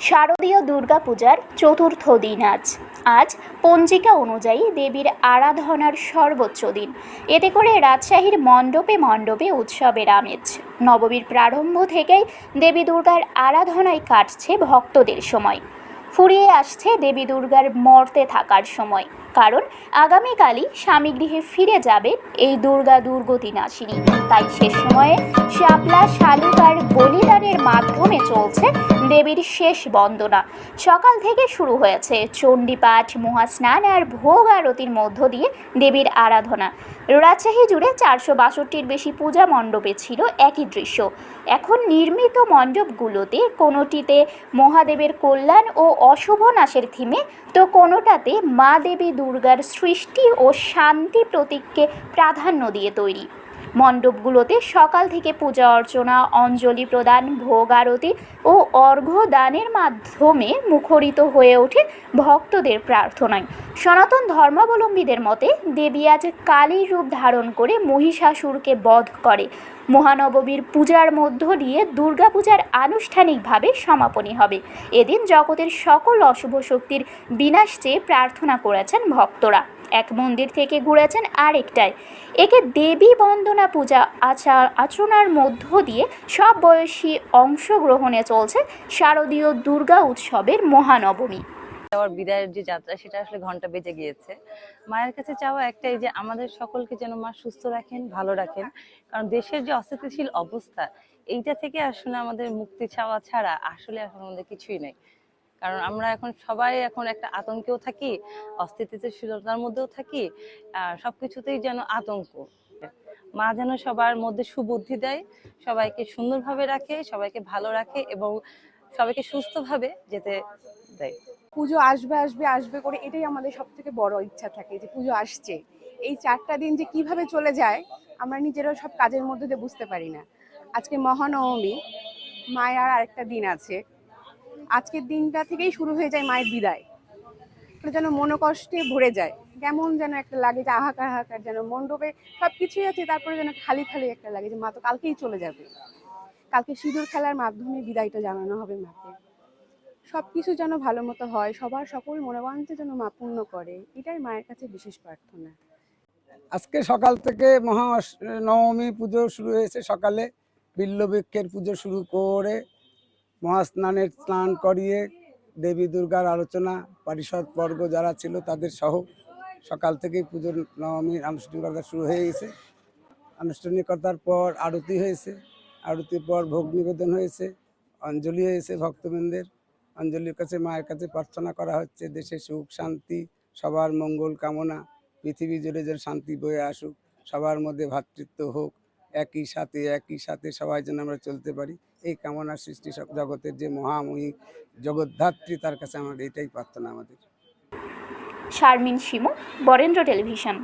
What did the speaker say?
শারদীয় দুর্গাপূজার চতুর্থ দিন আজ। আজ পঞ্জিকা অনুযায়ী দেবীর আরাধনার সর্বোচ্চ দিন। এতে করে রাজশাহীর মণ্ডপে মণ্ডপে উৎসবের আমেজ। নবমীর প্রারম্ভ থেকেই দেবী দুর্গার আরাধনায় কাটছে ভক্তদের সময়। ফুরিয়ে আসছে দেবী দুর্গার মর্তে থাকার সময়। কারণ আগামীকালই স্বামীগৃহে ফিরে যাবে এই দুর্গা দুর্গতি নাশিনী তাই সে সময়ে শাপলা শালুকার বলিদানের মাধ্যমে চলছে দেবীর শেষ বন্দনা। সকাল থেকে শুরু হয়েছে চণ্ডীপাঠ, মহাস্নান আর ভোগ আরতির মধ্য দিয়ে দেবীর আরাধনা। রাজশাহী জুড়ে চারশো বাষট্টির বেশি পূজা মণ্ডপে ছিল একই দৃশ্য। এখন নির্মিত মণ্ডপগুলোতে কোনোটিতে মহাদেবের কল্যাণ ও অশুভ নাশের থিমে, তো কোনোটাতে মা দেবী দুর্গার সৃষ্টি ও শান্তি প্রতীককে প্রাধান্য দিয়ে তৈরি। মণ্ডপগুলোতে সকাল থেকে পূজা অর্চনা, অঞ্জলি প্রদান, ভোগ আরতি ও অর্ঘ্য দানের মাধ্যমে মুখরিত হয়ে ওঠে ভক্তদের প্রার্থনায়। সনাতন ধর্মাবলম্বীদের মতে, দেবী আজ কালীর রূপ ধারণ করে মহিষাসুরকে বধ করে। মহানবমীর পূজার মধ্য দিয়ে দুর্গাপূজার আনুষ্ঠানিকভাবে সমাপনী হবে। এদিন জগতের সকল অশুভ শক্তির বিনাশ চেয়ে প্রার্থনা করেছেন ভক্তরা। এক মন্দির থেকে ঘুরেছেন আরেকটায়। একে দেবী বন্দনা পূজা আচার আচরণার মধ্য দিয়ে সব বয়সী অংশগ্রহণে চলছে শারদীয় দুর্গা উৎসবের মহানবমী। যাওয়ার বিদায়ের যে যাত্রা, সেটা আসলে ঘণ্টা বেজে গিয়েছে। মায়ের কাছে চাওয়া একটাই যে, আমাদের সকলকে যেন মা সুস্থ রাখেন, ভালো রাখেন। কারণ দেশের যে অস্থিতিশীল অবস্থা, এইটা থেকে আসলে আমাদের মুক্তি চাওয়া ছাড়া আসলে এখন আমাদের কিছুই নেই। কারণ আমরা এখন সবাই এখন একটা আতঙ্কেও থাকি অস্থিতিশীলতার মধ্যেও থাকি আর সবকিছুতেই যেন আতঙ্ক। মা যেন সবার মধ্যে সুবুদ্ধি দেয় সবাইকে সুন্দরভাবে রাখে সবাইকে ভালো রাখে এবং সবাইকে সুস্থভাবে যেতে দেয়। পুজো আসবে আসবে আসবে করে এটাই আমাদের সব থেকে বড় ইচ্ছা থাকে যে পুজো আসছে। এই চারটা দিন যে কীভাবে চলে যায় আমরা নিজেরাও সব কাজের মধ্যে দিয়ে বুঝতে পারি না। আজকে মহানবমী মায়ের আর আরেকটা দিন আছে। আজকের দিনটা থেকেই শুরু হয়ে যায় মায়ের বিদায়। এটা যেন মনোকষ্টে ভরে যায়। কেমন যেন একটা লাগে যে আহাকার হাহাকার যেন মণ্ডপে সব কিছুই আছে, তারপরে যেন খালি খালি একটা লাগে যে মা তো কালকেই চলে যাবে। কালকে সিঁদুর খেলার মাধ্যমে বিদায়টা জানানো হবে মাকে। সব কিছু যেন ভালো মতো হয়, সবার সকল মনোবাঞ্ছা যেন মা পূর্ণ করে, এটাই মায়ের কাছে বিশেষ প্রার্থনা। আজকে সকাল থেকে মহা নবমী পুজো শুরু হয়েছে সকালে। বিল্লবৃক্ষের পুজো শুরু করে মহাস্নানের স্নান করিয়ে দেবী দুর্গার আলোচনা, পরিষদ বর্গ যারা ছিল তাদের সহ সকাল থেকেই পুজোর নবমীর আনুষ্ঠানিকতা শুরু হয়ে গেছে। আনুষ্ঠানিকতার পর আরতি হয়েছে। আরতির পর ভোগ নিবেদন হয়েছে। অঞ্জলি হয়েছে ভক্তবৃন্দের। অঞ্জলির কাছে মায়ের কাছে প্রার্থনা করা হচ্ছে, দেশে সুখ, শান্তি, সবার মঙ্গল কামনা, পৃথিবী জুড়ে যেন শান্তি বয়ে আসুক, সবার মধ্যে ভ্রাতৃত্ব হোক। একই সাথে একই সাথে সবাই যেন আমরা চলতে পারি। এই কামনা সৃষ্টি জগতের যে মহাময়ী জগদ্ধাত্রী, তার কাছে আমার এটাই প্রার্থনা আমাদের। শারমিন শিমু, বরেন্দ্র টেলিভিশন।